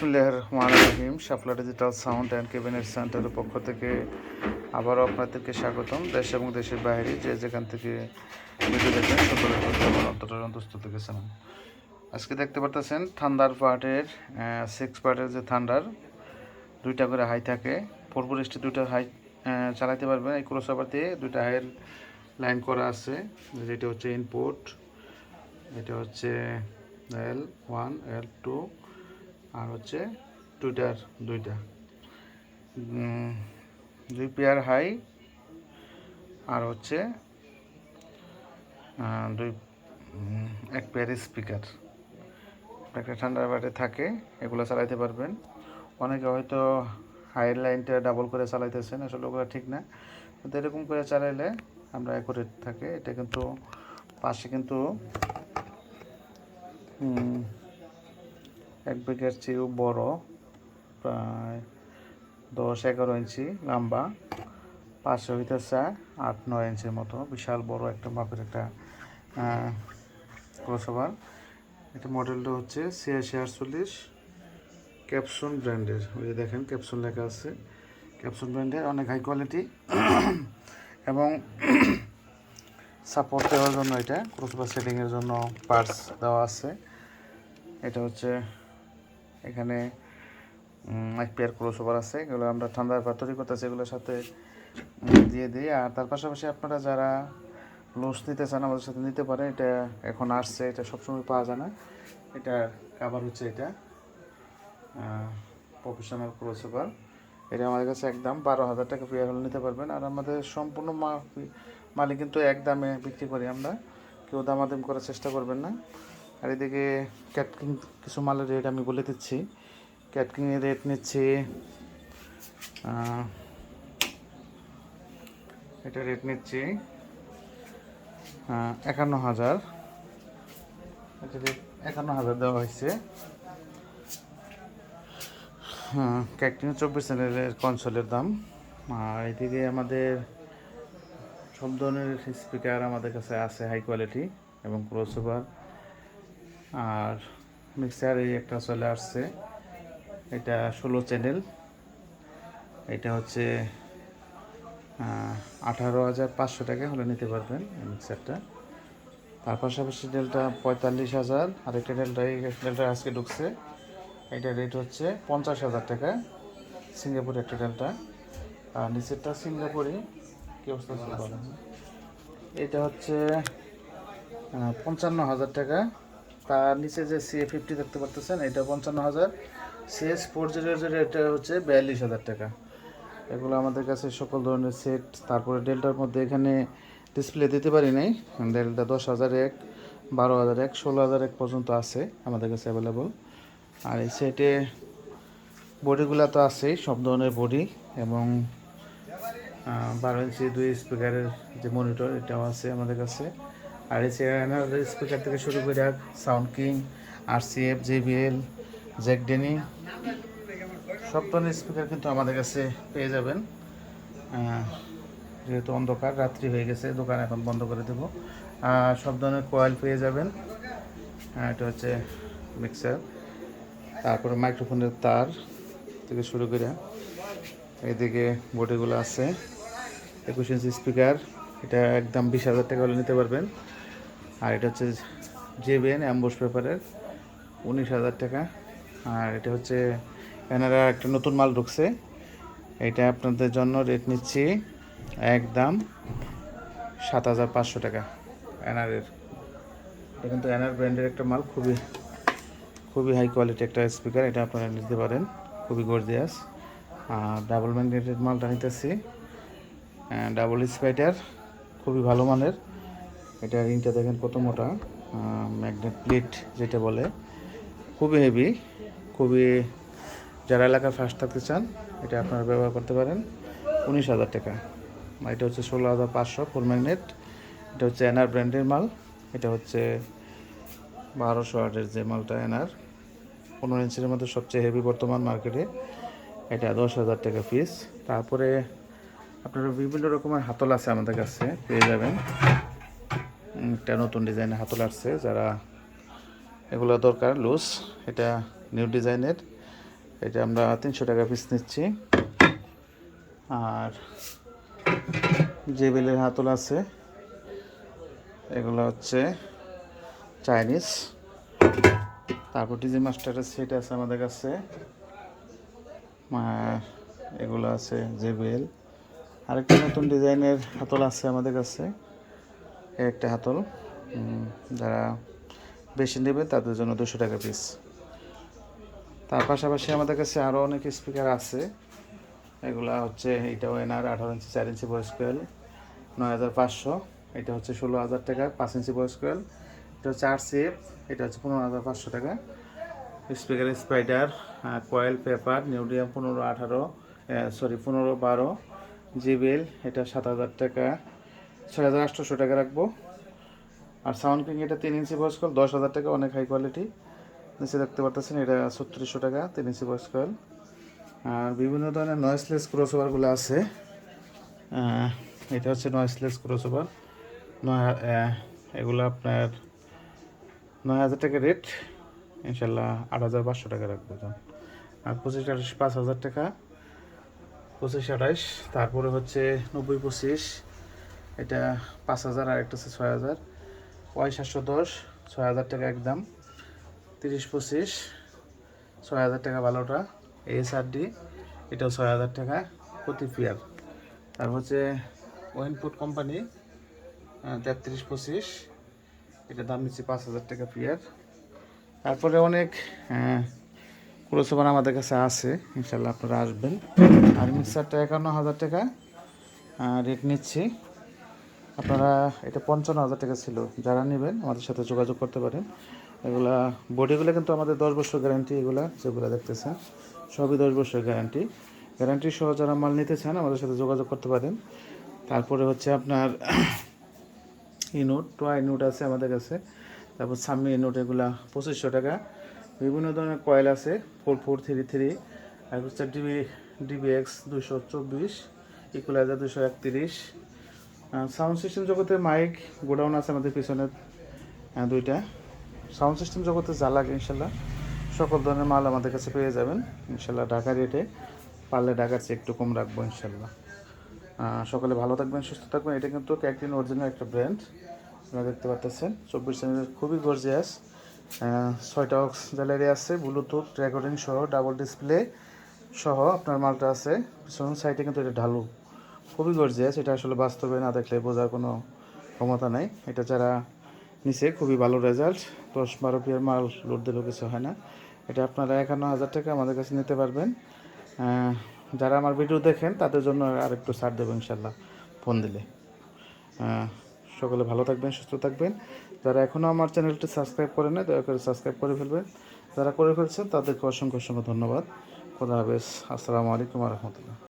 বিসমুল্লাহ রহমান রহিম Shafla digital sound and cabinet সেন্টারের পক্ষ থেকে আবারও আপনাদেরকে স্বাগতম। দেশ এবং দেশের বাইরে যে যেখান থেকে ভিডিও দেখেন সকলের অন্তরের অন্তস্থ থেকে আজকে দেখতে পারতেছেন, থান্ডার পার্টের সিক্স পার্টের যে থান্ডার, দুইটা করে হাই থাকে। পরপর স্টে দুইটা হাই চালাতে পারবেন। এই ক্রোসাবার দিয়ে দুইটা হাইয়ের লাইন করা আছে। যেটা হচ্ছে ইনপুট এটা হচ্ছে এল ওয়ান এল টু আর হচ্ছে টুইটার দুইটা। দুই পেয়ার হাই আর হচ্ছে দুই এক পেয়ার স্পিকার একটা ঠান্ডার বাটে থাকে, এগুলো চালাইতে পারবেন। অনেকে হয়তো হাইয়ের লাইনটা ডাবল করে চালাইতেছেন, আসলে ওগুলো ঠিক না। কিন্তু এরকম করে চালাইলে আমরা অ্যাকুরেট থাকে। এটা কিন্তু পাশে কিন্তু এক বিঘের চেয়েও বড়, প্রায় দশ এগারো ইঞ্চি লম্বা পাশে হইতেছে আট নয় ইঞ্চির মতো, বিশাল বড় একটা মাপের একটা ক্রসওভার এটা মডেলটা হচ্ছে ছিয়াশি আটচল্লিশ ক্যাপসুন ব্র্যান্ডের। ওই যে দেখেন ক্যাপসুন লেখা আছে। ক্যাপসুন ব্র্যান্ডের অনেক হাই কোয়ালিটি এবং সাপোর্ট দেওয়ার জন্য এটা ক্রসওভার সেটিংয়ের জন্য পার্টস দেওয়া আছে। এটা হচ্ছে এখানে এক পেয়ার ক্রসওভার আছে, এগুলো আমরা ঠান্ডার পর তৈরি করতেছি এগুলোর সাথে দিয়ে দিই। আর তার পাশাপাশি আপনারা যারা লোস নিতে চান আমাদের সাথে নিতে পারেন, এটা এখন আসছে, এটা সবসময় পাওয়া যায় না। এটা কাভার হচ্ছে এটা প্রফেশনাল ক্রসওভার এটা আমাদের কাছে একদম বারো হাজার টাকা পেয়ার হলে নিতে পারবেন। আর আমাদের সম্পূর্ণ মালিক কিন্তু এক দামে বিক্রি করি আমরা। কেউ দামাদাম করার চেষ্টা করবেন না। আর এদিকে ক্যাটকিং কিছু মালের রেট আমি বলে দিচ্ছি। ক্যাটকিংয়ের রেট নিচ্ছি এটা রেট নিচ্ছি একান্ন হাজার। রেট একান্ন হাজার দেওয়া হয়েছে হ্যাঁ ক্যাটকিং চব্বিশ চ্যানেলের কনসোলের দাম। আর এদিকে আমাদের সব ধরনের স্পিকার আমাদের কাছে আছে হাই কোয়ালিটি এবং ক্রসওভার আর মিক্সার এই একটা চলে আসছে। এটা ষোলো চ্যানেল। এটা হচ্ছে আঠারো হাজার পাঁচশো টাকা হলে নিতে পারবেন মিক্সারটা। তার পাশাপাশি ডেলটা পঁয়তাল্লিশ হাজার। আর একটা ডেলটা এই ডেলটা আজকে ঢুকছে। এটা রেট হচ্ছে পঞ্চাশ হাজার টাকা। সিঙ্গাপুর একটা ডেলটা আর নিচেরটা সিঙ্গাপুরি। কি অবস্থা? এটা হচ্ছে পঞ্চান্ন হাজার টাকা। তার নিচে যে সি ফিফটি দেখতে পারতেছেন, এটা পঞ্চান্ন হাজার। সিএস ফোর জিরো জিরো এটা হচ্ছে বিয়াল্লিশ হাজার টাকা। এগুলো আমাদের কাছে সকল ধরনের সেট তারপরে ডেল্টার মধ্যে এখানে ডিসপ্লে দিতে পারি নাই। ডেল্টা দশ হাজার এক, বারো হাজার এক, ষোলো হাজার এক পর্যন্ত আছে আমাদের কাছে অ্যাভেলেবল আর এই সেটে বডিগুলো তো আছেই, সব ধরনের বডি এবং বারো ইঞ্চি দুই স্পিকারের যে মনিটর এটাও আছে আমাদের কাছে। আর এই চেয়ার স্পিকার থেকে শুরু করে sound king R C F JBL Jack Denny সব ধরনের স্পিকার কিন্তু আমাদের কাছে পেয়ে যাবেন। যেহেতু অন্ধকার, রাত্রি হয়ে গেছে, দোকান এখন বন্ধ করে দেবো। সব ধরনের কয়েল পেয়ে যাবেন। এটা হচ্ছে মিক্সার তারপরে মাইক্রোফোনের তার থেকে শুরু করে এদিকে বডিগুলো আছে, একুশ ইঞ্চি স্পিকার এটা একদম বিশ হাজার টাকা হলে নিতে পারবেন। আর এটা হচ্ছে জেবিএন অ্যাম্বুস পেপারের উনিশ হাজার টাকা। আর এটা হচ্ছে এনারা একটা নতুন মাল ঢুকছে। এটা আপনাদের জন্য রেট নিচ্ছি একদম সাত হাজার পাঁচশো টাকা এনআরের এটা কিন্তু এনআর ব্র্যান্ডের একটা মাল, খুবই খুবই হাই কোয়ালিটি একটা স্পিকার এটা আপনারা নিতে পারেন। খুবই গর্জিয়াস আর ডাবল ম্যাগনেটেড মালটা নিতেছি। ডাবল স্পাইটার খুবই ভালো মানের। এটা রিংটা দেখেন কত মোটা ম্যাগনেট প্লেট যেটা বলে। খুবই হেভি খুবই, যারা এলাকায় ফার্স্ট থাকতে চান, এটা আপনারা ব্যবহার করতে পারেন। উনিশ হাজার টাকা। এটা হচ্ছে ষোলো হাজার পাঁচশো ফুল ম্যাগনেট এটা হচ্ছে এনআর ব্র্যান্ডের মাল। এটা হচ্ছে বারোশো আটের যে মালটা এনার পনেরো ইঞ্চির মধ্যে সবচেয়ে হেভি বর্তমান মার্কেটে এটা দশ হাজার টাকা পিস তারপরে আপনারা বিভিন্ন রকমের হাতল আছে আমাদের কাছে, পেয়ে যাবেন। একটা নতুন ডিজাইনের হাতল আসছে, যারা এগুলো দরকার লুজ এটা নিউ ডিজাইনের। এটা আমরা তিনশো টাকা পিস নিচ্ছি। আর যে বেলের হাতল আছে, এগুলো হচ্ছে চাইনিজ তারপর ডিজি মাস্টারের সেট আছে আমাদের কাছে। এগুলো আছে জেবেল আরেকটা নতুন ডিজাইনের হাতল আছে আমাদের কাছে। একটা হাতল যারা বেশি নেবে তাদের জন্য দুশো টাকা পিস তার পাশাপাশি আমাদের কাছে আরও অনেক স্পিকার আছে। এগুলা হচ্ছে এইটা ওয়েনার আঠারো ইঞ্চি, চার ইঞ্চি বয়স কোয়েল নয় হাজার পাঁচশো। এটা হচ্ছে ষোলো হাজার টাকা, পাঁচ ইঞ্চি বয়স কোয়েল এটা হচ্ছে আর সিএফ এটা হচ্ছে পনেরো হাজার পাঁচশো টাকা। Speaker spider coil paper neodymium পনেরো আঠারো সরি পনেরো বারো। জিবেল এটা সাত হাজার টাকা। ছয় হাজার আটশোশো টাকা রাখব। আর সাউন্ড কিং এটা তিন ইঞ্চি ভয়েস কল দশ হাজার টাকা, অনেক হাই কোয়ালিটি নিচে দেখতে পারতেছেন, এটা ছত্রিশশো টাকা, তিন ইঞ্চি ভয়েস কল আর বিভিন্ন ধরনের নয়েসলেস ক্রসওভারগুলো আছে। এটা হচ্ছে নয়েসলেস ক্রসওভার নয় এগুলো আপনার নয় হাজার টাকা রেট ইনশাল্লাহ আট হাজার পাঁচশো টাকা রাখব আর পঁচিশ, আঠাশ, পাঁচ হাজার টাকা। পঁচিশ আঠাশ, তারপরে হচ্ছে নব্বই পঁচিশ, এটা পাঁচ হাজার, আর একটা হচ্ছে ছয় হাজার। ওয়াই সাতশো দশ, ছয় হাজার টাকা একদম। তিরিশ পঁচিশ, ছয় হাজার টাকা ভালোটা এস আর ডি এটাও ছয় হাজার টাকা প্রতি পেয়ার। তারপর হচ্ছে ওয়েনপুট কোম্পানি তেত্রিশ পঁচিশ, এটা দাম নিচ্ছে পাঁচ হাজার টাকা পেয়ার। তারপরে অনেক ক্রোসোভার আমাদের কাছে আছে, ইনশাল্লাহ আপনারা আসবেন। আর মিক্সারটা একান্ন হাজার টাকা রেট নিচ্ছি। আপনারা, এটা পঞ্চান্ন হাজার টাকা ছিল, যারা নেবেন আমাদের সাথে যোগাযোগ করতে পারেন। এগুলা বডিগুলো কিন্তু আমাদের দশ বছর গ্যারান্টি এগুলা, যেগুলো দেখতেছেন সবই দশ বছর গ্যারান্টি গ্যারান্টি সহ যারা মাল নিতে চান, আমাদের সাথে যোগাযোগ করতে পারেন। তারপরে হচ্ছে আপনার ইনোট টোয়া ইনোট আছে আমাদের কাছে। তারপর সামনে ইনোট এগুলা, পঁচিশশো টাকা। বিভিন্ন ধরনের কয়েল আছে ফোর ফোর থ্রি থ্রি আর হচ্ছে ডিবি ডিবিএক্স দুশো চব্বিশ ইকুলাইজার দুশো একত্রিশ। সাউন্ড সিস্টেম জগতে মাইক গোডাউন আছে আমাদের পিছনে দুইটা। সাউন্ড সিস্টেম জগতে যা লাগে ইনশাল্লাহ, সকল ধরনের মাল আমাদের কাছে পেয়ে যাবেন। ইনশাল্লাহ ঢাকা রেটে পারলে ঢাকার চেয়ে একটু কম রাখব ইনশাল্লাহ। সকালে ভালো থাকবেন, সুস্থ থাকবেন। এটা কিন্তু ক্যাকটিন অরিজিনাল একটা ব্র্যান্ড আপনারা দেখতে পাচ্ছেন চব্বিশ চ্যানেলের খুবই গর্জিয়াস ছয়টা অক্স গ্যালারি আছে ব্লুটুথ রেকর্ডিং সহ ডাবল ডিসপ্লে সহ আপনার মালটা আছে। পিছন সাইডে কিন্তু এটা ঢালু। খুবই গর্জিয়াস এটা আসলে বাস্তবে না দেখলে বোঝার কোনো ক্ষমতা নাই। এটা যারা নিচে খুবই ভালো রেজাল্ট দশ বারো পিয়ার মাল লোড দিলেও কিছু হয় না। এটা আপনারা একান্ন হাজার টাকা আমাদের কাছে নিতে পারবেন। যারা আমার ভিডিও দেখেন, তাদের জন্য আর একটু ছাড় দেবো ইনশাল্লাহ, ফোন দিলে। সকলে ভালো থাকবেন, সুস্থ থাকবেন। যারা এখনও আমার চ্যানেলটি সাবস্ক্রাইব করে নেয় দয়া করে সাবস্ক্রাইব করে ফেলবেন। যারা করে ফেলছেন, তাদেরকে অসংখ্য অসংখ্য ধন্যবাদ। খোদা হাফেজ। আসসালামু আলাইকুম রহমতুল্লাহ।